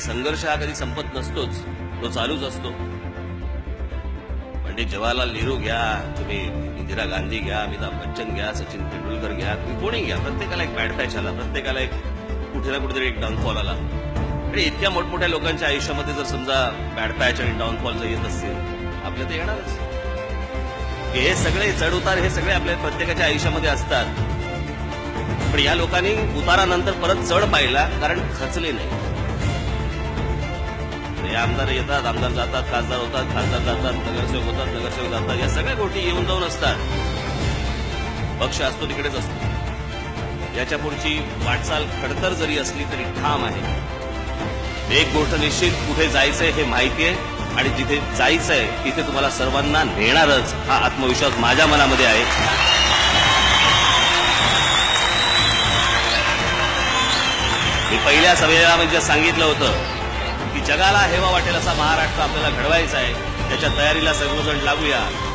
संघर्ष हा कधी संपत नसतोच. तो चालूच असतो. पंडित जवाहरलाल नेहरू घ्या तुम्ही इंदिरा गांधी घ्या अमिताभ बच्चन घ्या सचिन तेंडुलकर घ्या तुम्ही कोणी घ्या. प्रत्येकाला एक बॅड पॅच आला प्रत्येकाला एक कुठे ना कुठेतरी एक डाऊनफॉल आला. आणि इतक्या मोठमोठ्या लोकांच्या आयुष्यामध्ये जर समजा बॅड पॅच आणि डाऊनफॉल जर येत असतील आपल्या तर येणारच. हे सगळे चढ उतार हे सगळे आपल्या प्रत्येकाच्या आयुष्यामध्ये असतात. पण या लोकांनी उतारानंतर परत चढ पाहिला कारण खचले नाही आमदार येतात आमदार जातात खासदार होतात खासदार जातात नगरसेवक होतात नगरसेवक जातात. या सगळ्या गोष्टी येऊन जाऊन असतात. पक्ष असतो तिकडेच असतो. याच्या पुढची वाटचाल खडतर जरी असली तरी ठाम आहे. एक गोष्ट निश्चित कुठे जायचंय हे माहिती आहे आणि जिथे जायचंय तिथे तुम्हाला सर्वांना नेणारच हा आत्मविश्वास माझ्या मनामध्ये आहे. मी पहिल्या सभेला म्हणजे सांगितलं होतं की जगाला हेवा वाटेल असा महाराष्ट्र आपल्याला घडवायचा आहे. त्याच्या तयारीला सर्वजण लागूया.